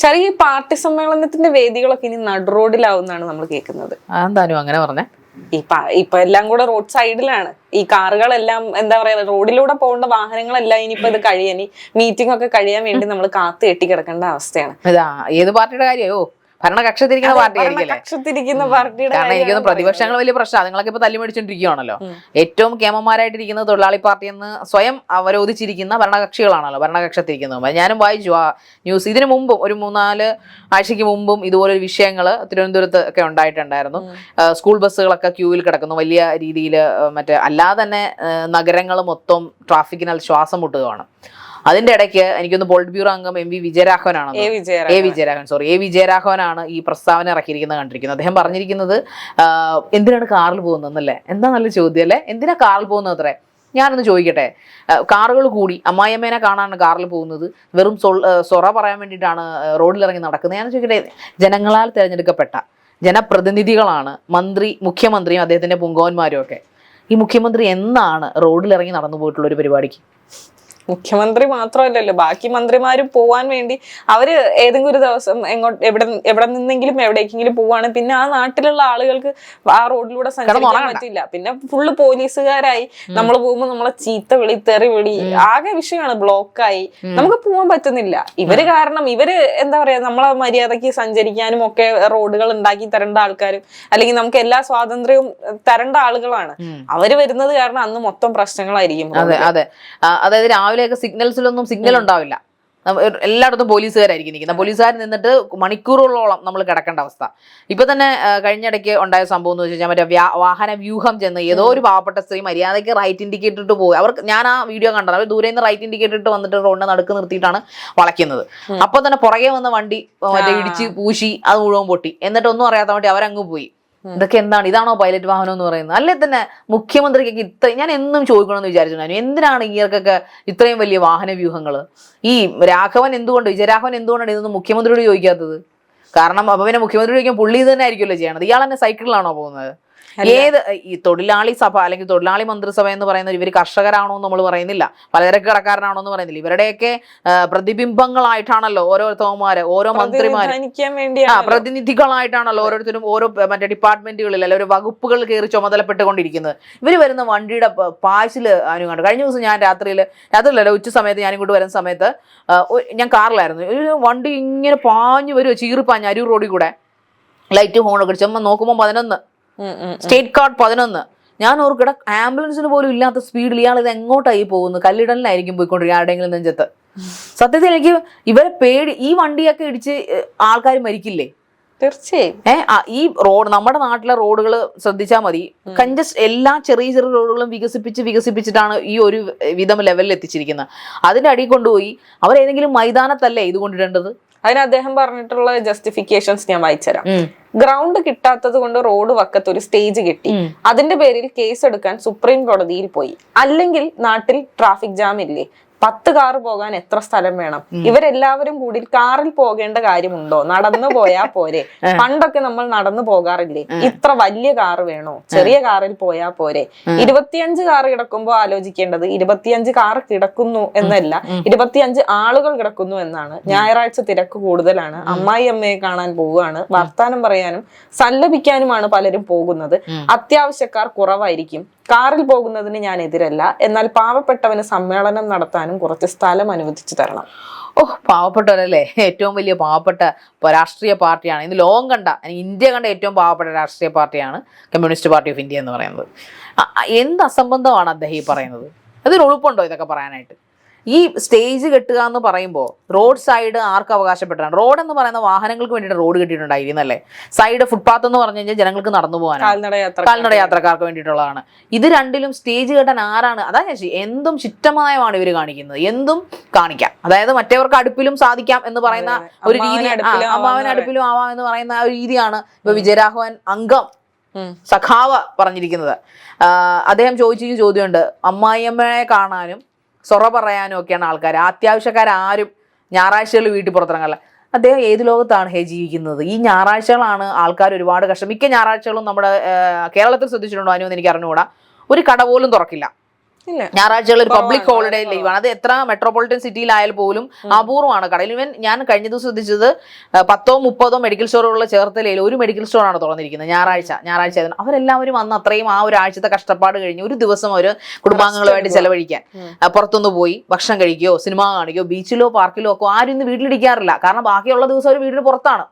ശരി ഈ പാർട്ടി സമ്മേളനത്തിന്റെ വേദികളൊക്കെ ഇനി നടുറോഡിലാവുന്നാണ് നമ്മൾ കേൾക്കുന്നത്. അതെന്താനും അങ്ങനെ പറഞ്ഞേ? ഇപ്പൊ എല്ലാം കൂടെ റോഡ് സൈഡിലാണ്. ഈ കാറുകളെല്ലാം എന്താ പറയാ റോഡിലൂടെ പോകേണ്ട വാഹനങ്ങളെല്ലാം ഇനിയിപ്പോ ഇത് കഴിയാൻ ഈ മീറ്റിംഗ് ഒക്കെ കഴിയാൻ വേണ്ടി നമ്മൾ കാത്തു കെട്ടി കിടക്കേണ്ട അവസ്ഥയാണ്. ഏത് പാർട്ടിയുടെ കാര്യമോ ഭരണകക്ഷത്തിരിക്കുന്ന പാർട്ടി ആയിരിക്കില്ലേ കാരണം എനിക്ക് പ്രതിപക്ഷങ്ങൾ വലിയ പ്രശ്നം അതുങ്ങളൊക്കെ ഇപ്പൊ തല്ലിമടിച്ചോണ്ടിരിക്കുകയാണല്ലോ ഏറ്റവും കേമന്മാരായിട്ടിരിക്കുന്നത് തൊഴിലാളി പാർട്ടി എന്ന് സ്വയം അവരോധിച്ചിരിക്കുന്ന ഭരണകക്ഷികളാണല്ലോ ഭരണകക്ഷത്തിരിക്കുന്നത്. ഞാനും വായിച്ചു ആ ന്യൂസ്. ഇതിനു മുമ്പും ഒരു മൂന്നാൽ ആഴ്ചക്ക് മുമ്പും ഇതുപോലെ വിഷയങ്ങൾ തിരുവനന്തപുരത്ത് ഒക്കെ ഉണ്ടായിട്ടുണ്ടായിരുന്നു. സ്കൂൾ ബസ്സുകളൊക്കെ ക്യൂവിൽ കിടക്കുന്നു. വലിയ രീതിയിൽ മറ്റേ അല്ലാതെ തന്നെ നഗരങ്ങൾ മൊത്തം ട്രാഫിക്കിനാൽ ശ്വാസം മുട്ടുകയാണ്. അതിന്റെ ഇടയ്ക്ക് എനിക്കൊന്ന് പോളിറ്റ് ബ്യൂറോ അംഗം M V വിജയരാഘവനാണ് A Vijaya Vijayaraghavan sorry A വിജയരാഘവനാണ് ഈ പ്രസ്താവന ഇറക്കിയിരിക്കുന്നത് കണ്ടിരിക്കുന്നത്. അദ്ദേഹം പറഞ്ഞിരിക്കുന്നത് എന്തിനാണ് കാറിൽ പോകുന്നത് പോകുന്നതെന്നല്ലേ എന്താ നല്ല ചോദ്യം അല്ലേ? എന്തിനാ കാറിൽ പോകുന്നത് അത്രേ? ഞാനൊന്ന് ചോദിക്കട്ടെ. കാറുകൾ കൂടി അമ്മായിയമ്മേനെ കാണാനാണ് കാറിൽ പോകുന്നത്. വെറും സൊ സൊറ പറയാൻ വേണ്ടിയിട്ടാണ് റോഡിൽ ഇറങ്ങി നടക്കുന്നത്. ഞാൻ ചോദിക്കട്ടെ ജനങ്ങളാൽ തിരഞ്ഞെടുക്കപ്പെട്ട ജനപ്രതിനിധികളാണ് മന്ത്രി മുഖ്യമന്ത്രിയും അദ്ദേഹത്തിന്റെ പുങ്കവന്മാരും ഒക്കെ ഈ മുഖ്യമന്ത്രി എന്നാണ് റോഡിൽ ഇറങ്ങി നടന്നു പോയിട്ടുള്ള ഒരു പരിപാടിക്ക്? മുഖ്യമന്ത്രി മാത്രമല്ലല്ലോ ബാക്കി മന്ത്രിമാരും പോവാൻ വേണ്ടി അവർ ഏതെങ്കിലും ഒരു ദിവസം എങ്ങോട്ട് എവിടെ എവിടെ നിന്നെങ്കിലും എവിടേക്കെങ്കിലും പോവാണ്. പിന്നെ ആ നാട്ടിലുള്ള ആളുകൾക്ക് ആ റോഡിലൂടെ സഞ്ചരിക്കാൻ പറ്റില്ല. പിന്നെ ഫുള്ള് പോലീസുകാരായി. നമ്മൾ പോകുമ്പോൾ നമ്മളെ ചീത്ത വിളി തെറി വിളി ആകെ വിഷയമാണ് ബ്ലോക്കായി. നമുക്ക് പോകാൻ പറ്റുന്നില്ല. ഇവർ കാരണം ഇവർ എന്താ പറയാ നമ്മളെ മര്യാദയ്ക്ക് സഞ്ചരിക്കാനും ഒക്കെ റോഡുകൾ ഉണ്ടാക്കി തരേണ്ട ആൾക്കാരും അല്ലെങ്കിൽ നമുക്ക് എല്ലാ സ്വാതന്ത്ര്യവും തരേണ്ട ആളുകളാണ്. അവർ വരുന്നത് കാരണം അന്ന് മൊത്തം പ്രശ്നങ്ങളായിരിക്കും അതെ അതെ. അതായത് രാവിലെയൊക്കെ സിഗ്നൽസിലൊന്നും സിഗ്നൽ ഉണ്ടാവില്ല. എല്ലായിടത്തും പോലീസുകാരായിരിക്കും നിൽക്കുന്നത് പോലീസുകാർ നിന്നിട്ട് മണിക്കൂറുകളോളം നമ്മൾ കിടക്കേണ്ട അവസ്ഥ. ഇപ്പൊ തന്നെ കഴിഞ്ഞിടയ്ക്ക് ഉണ്ടായ സംഭവം എന്ന് വെച്ചാൽ മറ്റേ വ്യാ- വാഹന വ്യൂഹം ചെന്ന് ഏതോ ഒരു പാവപ്പെട്ട സ്ത്രീ മര്യാദയ്ക്ക് റൈറ്റ് ഇൻഡിക്കേറ്റർ ഇട്ട് പോയി. അവർക്ക് ഞാൻ ആ വീഡിയോ കണ്ടത് അവർ ദൂരെ നിന്ന് റൈറ്റ് ഇൻഡിക്കേറ്റർ ഇട്ട് വന്നിട്ട് റോഡിന് നടുക്ക് നിർത്തിയിട്ടാണ് വളയ്ക്കുന്നത്. അപ്പൊ തന്നെ പുറകെ വന്ന വണ്ടി മറ്റേ ഇടിച്ച് പൂശി അത് മുഴുവൻ പൊട്ടി. എന്നിട്ടൊന്നും അറിയാത്ത വേണ്ടി അവരങ്ങ് പോയി. ഇതൊക്കെ എന്താണ്? ഇതാണോ പൈലറ്റ് വാഹനം എന്ന് പറയുന്നത്? അല്ലെ തന്നെ മുഖ്യമന്ത്രിക്ക് ഇത്ര ഞാൻ എന്നും ചോദിക്കണമെന്ന് വിചാരിച്ചു എന്തിനാണ് ഇവർക്കൊക്കെ ഇത്രയും വലിയ വാഹന വ്യൂഹങ്ങൾ ഈ രാഘവൻ എന്തുകൊണ്ട് വിജയരാഘവൻ എന്തുകൊണ്ടാണ് ഇതൊന്നും മുഖ്യമന്ത്രിയോട് ചോദിക്കാത്തത്? കാരണം അപ്പൊ പിന്നെ മുഖ്യമന്ത്രി ചോദിക്കാൻ പുള്ളി ഇത് തന്നെ ആയിരിക്കുമല്ലോ ചെയ്യണത്. ഇയാൾ തന്നെ സൈക്കിളിലാണോ പോകുന്നത്? ഏത് ഈ തൊഴിലാളി സഭ അല്ലെങ്കിൽ തൊഴിലാളി മന്ത്രിസഭ എന്ന് പറയുന്നത് ഇവർ കർഷകരാണോ എന്ന് നമ്മൾ പറയുന്നില്ല. പലചരക്ക് കടക്കാരനാണോ എന്ന് പറയുന്നില്ല. ഇവരുടെയൊക്കെ പ്രതിബിംബങ്ങളായിട്ടാണല്ലോ ഓരോരുത്തവന്മാര് ഓരോ മന്ത്രിമാര്. ആ പ്രതിനിധികളായിട്ടാണല്ലോ ഓരോരുത്തരും ഓരോ മറ്റേ ഡിപ്പാർട്ട്മെന്റുകളിൽ അല്ലെ ഒരു വകുപ്പുകൾ കയറി ചുമതലപ്പെട്ടുകൊണ്ടിരിക്കുന്നത്. ഇവർ വരുന്ന വണ്ടിയുടെ പ- അനുകണ്ട് അനു കണ്ടു. കഴിഞ്ഞ ദിവസം ഞാൻ രാത്രിയിൽ രാത്രിയിലല്ല ഉച്ച സമയത്ത് ഞാൻ ഇങ്ങോട്ട് വരുന്ന സമയത്ത് ഞാൻ കാറിലായിരുന്നു. ഒരു വണ്ടി ഇങ്ങനെ പാഞ്ഞു വരുമോ ചീറിപ്പാഞ്ഞ് അരൂർ റോഡിൽ കൂടെ. ലൈറ്റ് ഹോണൊക്കെ ചുമ നോക്കുമ്പോൾ പതിനൊന്ന്. സ്റ്റേറ്റ് കാർഡ് പതിനൊന്ന്. ഞാൻ ഓർക്കട ആംബുലൻസിന് പോലും ഇല്ലാത്ത സ്പീഡിൽ ഇയാൾ ഇത് എങ്ങോട്ടായി പോകുന്നു? കല്ലിടലിലായിരിക്കും പോയിക്കൊണ്ടിരിക്കുക ആരുടെയെങ്കിലും നെഞ്ചത്ത്. സത്യത്തിൽ എനിക്ക് ഇവരെ പേടി ഈ വണ്ടിയൊക്കെ ഇടിച്ച് ആൾക്കാർ മരിക്കില്ലേ? തീർച്ചയായും. ഏഹ് ഈ റോഡ് നമ്മുടെ നാട്ടിലെ റോഡുകൾ ശ്രദ്ധിച്ചാൽ മതി. കഞ്ചസ്റ്റ് എല്ലാ ചെറിയ ചെറിയ റോഡുകളും വികസിപ്പിച്ച് വികസിപ്പിച്ചിട്ടാണ് ഈ ഒരു വിധം ലെവലിൽ എത്തിച്ചിരിക്കുന്നത്. അതിന്റെ അടിയിൽ കൊണ്ടുപോയി അവർ ഏതെങ്കിലും മൈതാനത്തല്ലേ ഇത് കൊണ്ടിടേണ്ടത് അതിന് അദ്ദേഹം പറഞ്ഞിട്ടുള്ള ജസ്റ്റിഫിക്കേഷൻസ് ഞാൻ വായിച്ചുതരാം ഗ്രൗണ്ട് കിട്ടാത്തത് കൊണ്ട് റോഡ് വക്കത്ത് ഒരു സ്റ്റേജ് കിട്ടി. അതിന്റെ പേരിൽ കേസ് എടുക്കാൻ സുപ്രീം കോടതിയിൽ പോയി. അല്ലെങ്കിൽ നാട്ടിൽ ട്രാഫിക് ജാം ഇല്ലേ? പത്ത് കാർ പോകാൻ എത്ര സ്ഥലം വേണം? ഇവരെല്ലാവരും കൂടി കാറിൽ പോകേണ്ട കാര്യമുണ്ടോ? നടന്നു പോയാ പോരെ. പണ്ടൊക്കെ നമ്മൾ നടന്നു പോകാറില്ലേ? ഇത്ര വലിയ കാർ വേണോ? ചെറിയ കാറിൽ പോയാ പോരെ. ഇരുപത്തിയഞ്ച് കാർ കിടക്കുമ്പോൾ ആലോചിക്കേണ്ടത് ഇരുപത്തിയഞ്ച് കാർ കിടക്കുന്നു എന്നല്ല ഇരുപത്തിയഞ്ച് ആളുകൾ കിടക്കുന്നു എന്നാണ്. ഞായറാഴ്ച തിരക്ക് കൂടുതലാണ്. അമ്മായി അമ്മയെ കാണാൻ പോവുകയാണ്. വർത്താനം പറയാനും സല്ലപിക്കാനുമാണ് പലരും പോകുന്നത്. അത്യാവശ്യക്കാർ കുറവായിരിക്കും. കാറിൽ പോകുന്നതിന് ഞാൻ എതിരല്ല. എന്നാൽ പാവപ്പെട്ടവന് സമ്മേളനം നടത്താനും കുറച്ച് സ്ഥലം അനുവദിച്ചു തരണം. ഓ പാവപ്പെട്ടവരല്ലേ? ഏറ്റവും വലിയ പാവപ്പെട്ട രാഷ്ട്രീയ പാർട്ടിയാണ്. ഇന്ന് ലോകം കണ്ട ഇന്ത്യ കണ്ട ഏറ്റവും പാവപ്പെട്ട രാഷ്ട്രീയ പാർട്ടിയാണ് കമ്മ്യൂണിസ്റ്റ് പാർട്ടി ഓഫ് ഇന്ത്യ എന്ന് പറയുന്നത്. എന്ത് അസംബന്ധമാണ് അദ്ദേഹം ഈ പറയുന്നത്? അതിന് ഉളുപ്പുണ്ടോ ഇതൊക്കെ പറയാനായിട്ട്? ഈ സ്റ്റേജ് കെട്ടുക എന്ന് പറയുമ്പോൾ റോഡ് സൈഡ് ആർക്ക് അവകാശപ്പെട്ടാണ്? റോഡ് എന്ന് പറയുന്ന വാഹനങ്ങൾക്ക് വേണ്ടിയിട്ട് റോഡ് കെട്ടിയിട്ടുണ്ടായിരുന്നല്ലേ സൈഡ് ഫുട്പാത്ത് എന്ന് പറഞ്ഞു കഴിഞ്ഞാൽ ജനങ്ങൾക്ക് നടന്നു പോകാനാണ്. കാൽനട യാത്ര കാൽനട യാത്രക്കാർക്ക് വേണ്ടിയിട്ടുള്ളതാണ്. ഇത് രണ്ടിലും സ്റ്റേജ് കെട്ടാൻ ആരാണ്? അതാ ഞാൻ എന്തും ചിറ്റമായമാണ് ഇവർ കാണിക്കുന്നത്. എന്തും കാണിക്കാം. അതായത് മറ്റേവർക്ക് അടുപ്പിലും സാധിക്കാം എന്ന് പറയുന്ന ഒരു രീതി അമ്മാവന് അടുപ്പിലും ആവാം എന്ന് പറയുന്ന ഒരു രീതിയാണ് ഇപ്പൊ വിജയരാഘവൻ അംഗം സഖാവ പറഞ്ഞിരിക്കുന്നത്. അദ്ദേഹം ചോദിച്ചിരിക്കുന്ന ചോദ്യമുണ്ട്. അമ്മായിയമ്മയെ കാണാനും സൊറ പറയാനും ഒക്കെയാണ് ആൾക്കാർ അത്യാവശ്യക്കാരും ഞായറാഴ്ചകളിൽ വീട്ടിൽ പുറത്തിറങ്ങല്ല അദ്ദേഹം ഏത് ലോകത്താണ് ഹേ ജീവിക്കുന്നത്? ഈ ഞായറാഴ്ചകളാണ് ആൾക്കാർ ഒരുപാട് കഷ്ടം. മിക്ക ഞായറാഴ്ചകളും നമ്മുടെ കേരളത്തിൽ ശ്രദ്ധിച്ചിട്ടുണ്ടോ? അനുവെന്ന് എനിക്ക് അറിഞ്ഞുകൂടാ. ഒരു കട പോലും തുറക്കില്ല. ഞായറാഴ്ചകൾ ഒരു പബ്ലിക് ഹോളിഡേ ലീവ് ലീവാണ് അത് എത്ര മെട്രോപൊളിറ്റൻ സിറ്റിയിലായാൽ പോലും അപൂർവമാണ്. കടയിൽ ഇവൻ ഞാൻ കഴിഞ്ഞ ദിവസം ശ്രദ്ധിച്ചത് പത്തോ മുപ്പതോ മെഡിക്കൽ സ്റ്റോറുള്ള ചേർത്തലയിൽ ഒരു മെഡിക്കൽ സ്റ്റോറാണ് തുറന്നിരിക്കുന്നത്. ഞായറാഴ്ച ഞായറാഴ്ച ആയിരുന്നു അവരെല്ലാവരും വന്ന് അത്രയും ആ ഒരു ആഴ്ചത്തെ കഷ്ടപ്പാട് കഴിഞ്ഞ് ഒരു ദിവസം അവർ കുടുംബാംഗങ്ങളുമായിട്ട് ചെലവഴിക്കാൻ. പുറത്തുനിന്ന് പോയി ഭക്ഷണം കഴിക്കുകയോ സിനിമ കാണിക്കുകയോ ബീച്ചിലോ പാർക്കിലോ ഒക്കെ ആരും ഇന്ന് വീട്ടിലിരിക്കാറില്ല. കാരണം ബാക്കിയുള്ള ദിവസം അവർ വീടിന് പുറത്താണ്.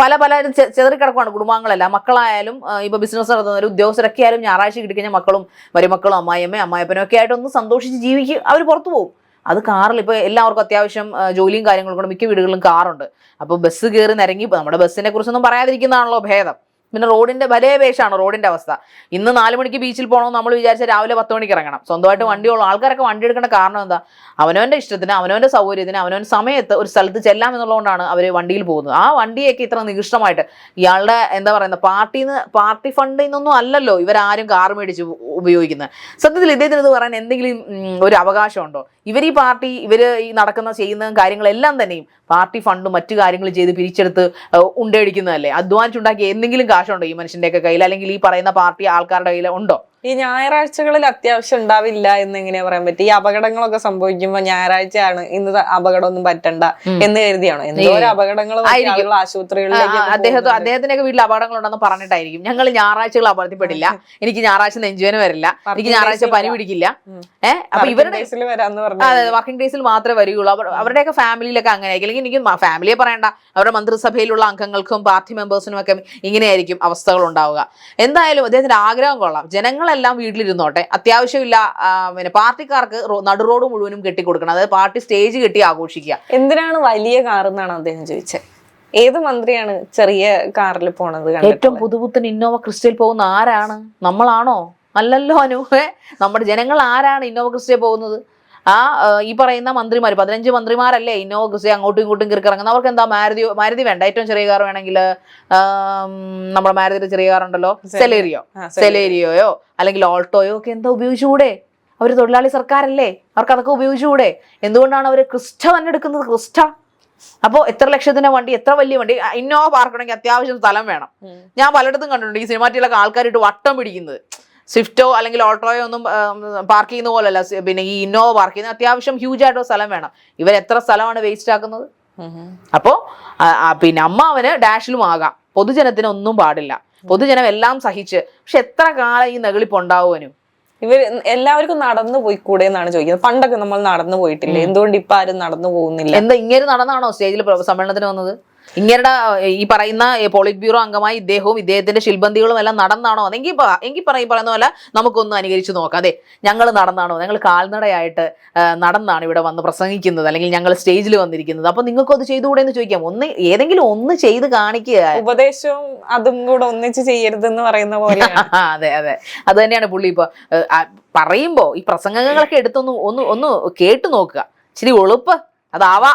പല പല ചെതറിക്കിടക്കുവാണ് കുടുംബാംഗങ്ങളല്ല. മക്കളായാലും ഇപ്പൊ ബിസിനസ് നടത്തുന്നവർ ഉദ്യോഗസ്ഥരൊക്കെ ആയാലും ഞായറാഴ്ച കിട്ടിക്കഴിഞ്ഞാൽ മക്കളും മരുമക്കളും അമ്മായിയമ്മയും അമ്മായപ്പനും ഒക്കെ ആയിട്ട് ഒന്ന് സന്തോഷിച്ച് ജീവിക്കും അവർ പുറത്തു പോകും. അത് കാറിൽ ഇപ്പൊ എല്ലാവർക്കും അത്യാവശ്യം ജോലിയും കാര്യങ്ങളും കൊണ്ട് മിക്ക വീടുകളിലും കാറുണ്ട്. അപ്പോൾ ബസ് കയറി നിരങ്ങി നമ്മുടെ ബസ്സിനെ കുറിച്ചൊന്നും പറയാതിരിക്കുന്നതാണല്ലോ ഭേദം. പിന്നെ റോഡിന്റെ ബലേപേഷാണ് റോഡിന്റെ അവസ്ഥ. ഇന്ന് നാല് മണിക്ക് ബീച്ചിൽ പോകണമെന്ന് നമ്മൾ വിചാരിച്ച രാവിലെ പത്ത് മണിക്ക് ഇറങ്ങണം. സ്വന്തമായിട്ട് വണ്ടിയുള്ള ആൾക്കാരൊക്കെ വണ്ടി എടുക്കേണ്ട കാരണം എന്താ? അവനവന്റെ ഇഷ്ടത്തിന് അവനവന്റെ സൗകര്യത്തിന് അവനവൻ സമയത്ത് ഒരു സ്ഥലത്ത് ചെല്ലാം എന്നുള്ളതുകൊണ്ടാണ് അവർ വണ്ടിയിൽ പോകുന്നത്. ആ വണ്ടിയൊക്കെ ഇത്ര നികൃഷ്ടമായിട്ട് ഇയാളുടെ എന്താ പറയുന്നത് പാർട്ടിന്ന് പാർട്ടി ഫണ്ടിൽ നിന്നൊന്നും അല്ലല്ലോ ഇവരാരും കാർ മേടിച്ച് ഉപയോഗിക്കുന്നത്. സത്യത്തിൽ ഇദ്ദേഹത്തിന് ഇത് പറയാൻ എന്തെങ്കിലും ഒരു അവകാശമുണ്ടോ? ഇവർ ഈ പാർട്ടി ഇവർ ഈ നടക്കുന്ന ചെയ്യുന്ന കാര്യങ്ങളെല്ലാം തന്നെയും പാർട്ടി ഫണ്ടും മറ്റു കാര്യങ്ങളും ചെയ്ത് പിരിച്ചെടുത്ത് ഉണ്ടേടിക്കുന്നതല്ലേ? അധ്വാനിച്ചുണ്ടാക്കിയ എന്തെങ്കിലും കാശുണ്ടോ ഈ മനുഷ്യന്റെ ഒക്കെ കയ്യിൽ? അല്ലെങ്കിൽ ഈ പറയുന്ന പാർട്ടി ആൾക്കാരുടെ കയ്യിൽ ഉണ്ടോ? ഈ ഞായറാഴ്ചകളിൽ അത്യാവശ്യം ഉണ്ടാവില്ല എന്ന് എങ്ങനെയാ പറയാൻ പറ്റും ഈ അപകടങ്ങളൊക്കെ സംഭവിക്കുമ്പോ ഞായറാഴ്ചയാണ് ഇന്ന് അപകടം ഒന്നും പറ്റണ്ട എന്ന് കരുതിയാണോ? എന്തോ അപകടങ്ങൾ. ആശുപത്രികളിലേക്ക് അദ്ദേഹത്തെ അദ്ദേഹത്തിനൊക്കെ വീട്ടിൽ അപകടങ്ങൾ ഉണ്ടെന്ന് പറഞ്ഞിട്ടായിരിക്കും. ഞങ്ങൾ ഞായറാഴ്ചകൾ അപകടത്തിൽപ്പെടില്ല. എനിക്ക് ഞായറാഴ്ച നെഞ്ചുവേന വരില്ല. എനിക്ക് ഞായറാഴ്ച പനി പിടിക്കില്ല. ഏഹ് അപ്പൊ ഇവരുടെ അതെ വർക്കിംഗ് ഡേയ്സിൽ മാത്രമേ വരികയുള്ളൂ അവരുടെയൊക്കെ ഫാമിലിയിലൊക്കെ അങ്ങനെ ആയിരിക്കും അല്ലെങ്കിൽ എനിക്ക് ഫാമിലിയെ പറയണ്ട. അവരുടെ മന്ത്രിസഭയിലുള്ള അംഗങ്ങൾക്കും പാർട്ടി മെമ്പേഴ്സിനും ഒക്കെ ഇങ്ങനെയായിരിക്കും അവസ്ഥകൾ ഉണ്ടാവുക. എന്തായാലും അദ്ദേഹത്തിന്റെ ആഗ്രഹം കൊള്ളാം. ജനങ്ങളെല്ലാം വീട്ടിലിരുന്നോട്ടെ. അത്യാവശ്യമില്ല പിന്നെ പാർട്ടിക്കാർക്ക് നടു റോഡ് മുഴുവനും കെട്ടിക്കൊടുക്കണം. അതായത് പാർട്ടി സ്റ്റേജ് കെട്ടി ആഘോഷിക്കുക. എന്തിനാണ് വലിയ കാർ എന്നാണ് അദ്ദേഹം ചോദിച്ചത് ഏത് മന്ത്രിയാണ് ചെറിയ കാറിൽ പോണത് ഏറ്റവും പുതുപുത്തൻ ഇന്നോവ ക്രിസ്റ്റയിൽ പോകുന്ന ആരാണ്? നമ്മളാണോ? അല്ലല്ലോ അനുവേ നമ്മുടെ ജനങ്ങൾ ആരാണ് ഇന്നോവ ക്രിസ്റ്റയിൽ പോകുന്നത്? ആ ഈ പറയുന്ന മന്ത്രിമാർ പതിനഞ്ച് മന്ത്രിമാരല്ലേ ഇന്നോ ക്രിസ്റ്റ അങ്ങോട്ടും ഇങ്ങോട്ടും കിറക്കിറങ്ങുന്ന അവർക്ക് എന്താ മാരുതി മാരുതി വേണ്ട. ഏറ്റവും ചെറിയ കാർ വേണമെങ്കിൽ നമ്മുടെ മാരുതിയുടെ ചെറിയ കാർ ഉണ്ടല്ലോ സെലേരിയോ സെലേരിയോയോ അല്ലെങ്കിൽ ഓൾട്ടോയോ ഒക്കെ എന്താ ഉപയോഗിച്ചുകൂടെ അവർ തൊഴിലാളി സർക്കാരല്ലേ? അവർക്ക് അതൊക്കെ ഉപയോഗിച്ചുകൂടെ എന്തുകൊണ്ടാണ് അവർ ക്രിസ്റ്റ തന്നെ എടുക്കുന്നത്? ക്രിസ്റ്റ. അപ്പോൾ എത്ര ലക്ഷത്തിന്റെ വണ്ടി എത്ര വലിയ വണ്ടി? ഇന്നോ ഇന്നോവ പാർക്കണമെങ്കിൽ അത്യാവശ്യം സ്ഥലം വേണം. ഞാൻ പലയിടത്തും കണ്ടിട്ടുണ്ട് ഈ സിനിമാറ്റിലൊക്കെ ആൾക്കാരിട്ട് വട്ടം പിടിക്കുന്നത്. സ്വിഫ്റ്റോ അല്ലെങ്കിൽ ഓട്ടോയോ ഒന്നും പാർക്ക് ചെയ്യുന്ന പോലല്ല. പിന്നെ ഈ ഇന്നോവ പാർക്ക് ചെയ്യുന്ന അത്യാവശ്യം ഹ്യൂജ് ആയിട്ടോ സ്ഥലം വേണം. ഇവർ എത്ര സ്ഥലമാണ് വേസ്റ്റ് ആക്കുന്നത്? അപ്പോ പിന്നെ അമ്മ അമ്മാവന് ഡാഷിലും ആകാം. പൊതുജനത്തിന് ഒന്നും പാടില്ല. പൊതുജനം എല്ലാം സഹിച്ച്. പക്ഷെ എത്ര കാലം ഈ നെകളിപ്പ് ഉണ്ടാവുവനും ഇവർ എല്ലാവർക്കും നടന്നു പോയി പോയിക്കൂടെ എന്നാണ് ചോദിക്കുന്നത്. പണ്ടൊക്കെ നമ്മൾ നടന്നു പോയിട്ടില്ല? എന്തുകൊണ്ട് ഇപ്പൊ ആരും നടന്നു പോകുന്നില്ല? എന്താ ഇങ്ങനെ നടന്നാണോ സ്റ്റേജിൽ സമ്മേളനത്തിന് വന്നത്? ഇങ്ങരുടെ ഈ പറയുന്ന പോളിറ്റ് ബ്യൂറോ അംഗമായി ഇദ്ദേഹവും ഇദ്ദേഹത്തിന്റെ ശിൽബന്ധികളും എല്ലാം നടന്നാണോ? പ- എങ്കിൽ പറയും പറയുന്ന പോലെ നമുക്കൊന്ന് അനുകരിച്ച് നോക്കാം. അതെ ഞങ്ങൾ നടന്നാണോ? ഞങ്ങൾ കാൽനടയായിട്ട് നടന്നാണ് ഇവിടെ വന്ന് പ്രസംഗിക്കുന്നത് അല്ലെങ്കിൽ ഞങ്ങൾ സ്റ്റേജിൽ വന്നിരിക്കുന്നത്. അപ്പൊ നിങ്ങൾക്ക് അത് ചെയ്തുകൂടെ എന്ന് ചോദിക്കാം. ഒന്ന് ഏതെങ്കിലും ഒന്ന് ചെയ്ത് കാണിക്കുക. ഉപദേശവും അതും കൂടെ ഒന്നിച്ച് ചെയ്യരുതെന്ന് പറയുന്ന പോലെ അതെ അതെ. അത് തന്നെയാണ് പുള്ളി ഇപ്പൊ പറയുമ്പോ ഈ പ്രസംഗങ്ങളൊക്കെ എടുത്തൊന്ന് ഒന്ന് ഒന്ന് കേട്ടു നോക്കുക. ഇച്ചിരി ഒളുപ്പ് അതാവാ.